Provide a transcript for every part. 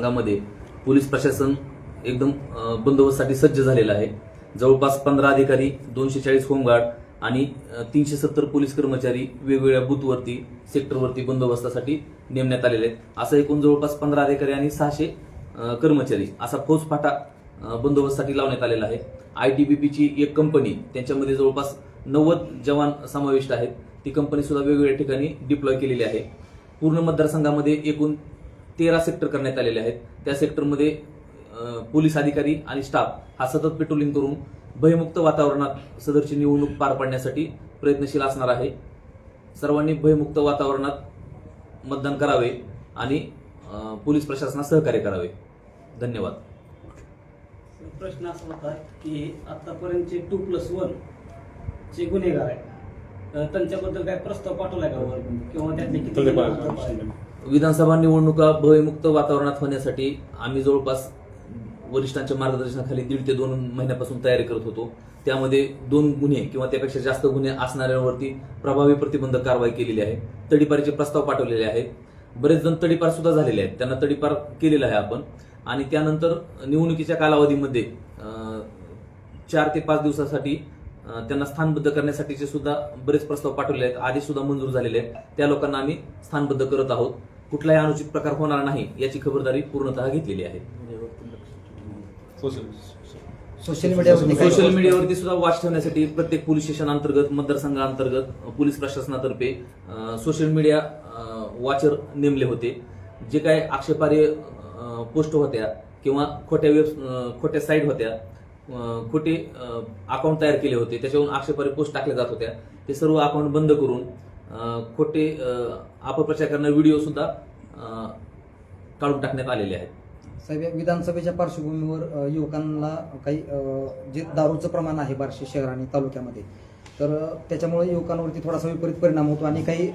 भागामध्ये पोलीस प्रशासन एकदम बंदोबस्तासाठी सज्ज झालेलं आहे. जवळपास पंधरा अधिकारी दोनशे चाळीस होमगार्ड आणि तीनशे सत्तर पोलीस कर्मचारी वेगवेगळ्या बूथवरती सेक्टरवरती बंदोबस्तासाठी नेमण्यात आलेले आहेत. असं एकूण जवळपास पंधरा अधिकारी आणि सहाशे कर्मचारी असा फौजफाटा बंदोबस्तासाठी लावण्यात आलेला आहे. आय टी एक कंपनी त्यांच्यामध्ये जवळपास नव्वद जवान समाविष्ट आहेत. ती कंपनी सुद्धा वेगवेगळ्या ठिकाणी डिप्लॉय केलेली आहे. पूर्ण मतदारसंघामध्ये एकूण तेरा सेक्टर करण्यात आलेले आहेत. त्या सेक्टरमध्ये पोलीस अधिकारी आणि स्टाफ हा सतत पेट्रोलिंग करून भयमुक्त वातावरणात सदरची निवडणूक पार पाडण्यासाठी प्रयत्नशील असणार आहे. सर्वांनी भयमुक्त वातावरणात मतदान करावे आणि पोलीस प्रशासनास सहकार्य करावे. धन्यवाद. प्रश्न असा होता की आतापर्यंतचे टू प्लस वन जे गुन्हेगार आहेत तर त्यांच्याबद्दल काय प्रस्ताव पाठवलाय का वर? किंवा त्यातले किती विधानसभा निवडणुका भयमुक्त वातावरणात होण्यासाठी आम्ही जवळपास वरिष्ठांच्या मार्गदर्शनाखाली दीड ते दोन महिन्यापासून तयारी करत होतो. त्यामध्ये दोन गुन्हे किंवा त्यापेक्षा जास्त गुन्हे असणाऱ्यांवरती प्रभावी प्रतिबंधक कारवाई केलेली आहे. तडीपारीचे प्रस्ताव पाठवलेले आहेत. बरेच जण तडीपार सुद्धा झालेले आहेत. त्यांना तडीपार केलेला आहे आपण. आणि त्यानंतर निवडणुकीच्या कालावधीमध्ये चार ते पाच दिवसासाठी त्यांना स्थानबद्ध करण्यासाठीचे सुद्धा बरेच प्रस्ताव पाठवले आहेत. आधी सुद्धा मंजूर झालेले आहेत. त्या लोकांना आम्ही स्थानबद्ध करत आहोत. कुठलाही अनुचित प्रकार होणार नाही याची खबरदारी पूर्णतः घेतलेली आहे. सोशल मीडियावरती काय- सोशल मीडियावरती सुद्धा वाच ठेवण्यासाठी प्रत्येक पोलीस स्टेशन अंतर्गत मतदारसंघांतर्गत अ, पोलीस प्रशासनातर्फे सोशल मीडिया वॉचर नेमले होते. जे काय आक्षेपार्ह अ, पोस्ट होत्या किंवा खोट्या वेब खोट्या साईट होत्या खोटे अकाउंट तयार केले होते त्याच्यावरून आक्षेपार्ह पोस्ट टाकल्या जात होत्या. ते सर्व अकाउंट बंद करून खोटे अपप्रचार करणारे व्हिडिओ सुद्धा काढून टाकण्यात आलेले आहेत. साहेब या विधानसभेच्या पार्श्वभूमीवर युवकांना काही जे दारूचं प्रमाण आहे बार्शी शहर आणि तालुक्यामध्ये तर त्याच्यामुळे युवकांवरती थोडासा विपरीत परिणाम होतो आणि काही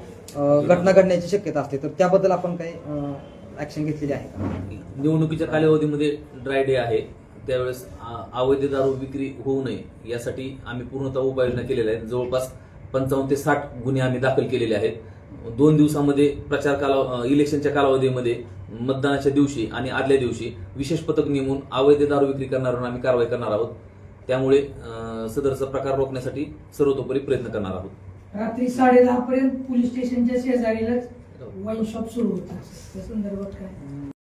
घटना घडण्याची शक्यता असते. तर त्याबद्दल आपण काही ऍक्शन घेतलेली आहे निवडणुकीच्या कालावधीमध्ये ड्राय डे आहे. त्यावेळेस अवैध दारू विक्री होऊ नये यासाठी आम्ही पूर्णतः उपाययोजना केलेल्या आहेत. जवळपास पंचावन्न ते साठ गुन्हे आम्ही दाखल केलेले आहेत. दोन दिवसामध्ये प्रचार काला इलेक्शनच्या कालावधीमध्ये मतदानाच्या दिवशी आणि आदल्या दिवशी विशेष पथक नेमून अवैध दारू विक्री करणाऱ्यांना आम्ही कारवाई करणार आहोत. त्यामुळे सदरचा प्रकार रोखण्यासाठी सर्वतोपरी प्रयत्न करणार आहोत. रात्री साडे दहा पर्यंत पोलीस स्टेशनच्या शेजारीलाच वाईन शॉप सुरू होता. त्या संदर्भात काय?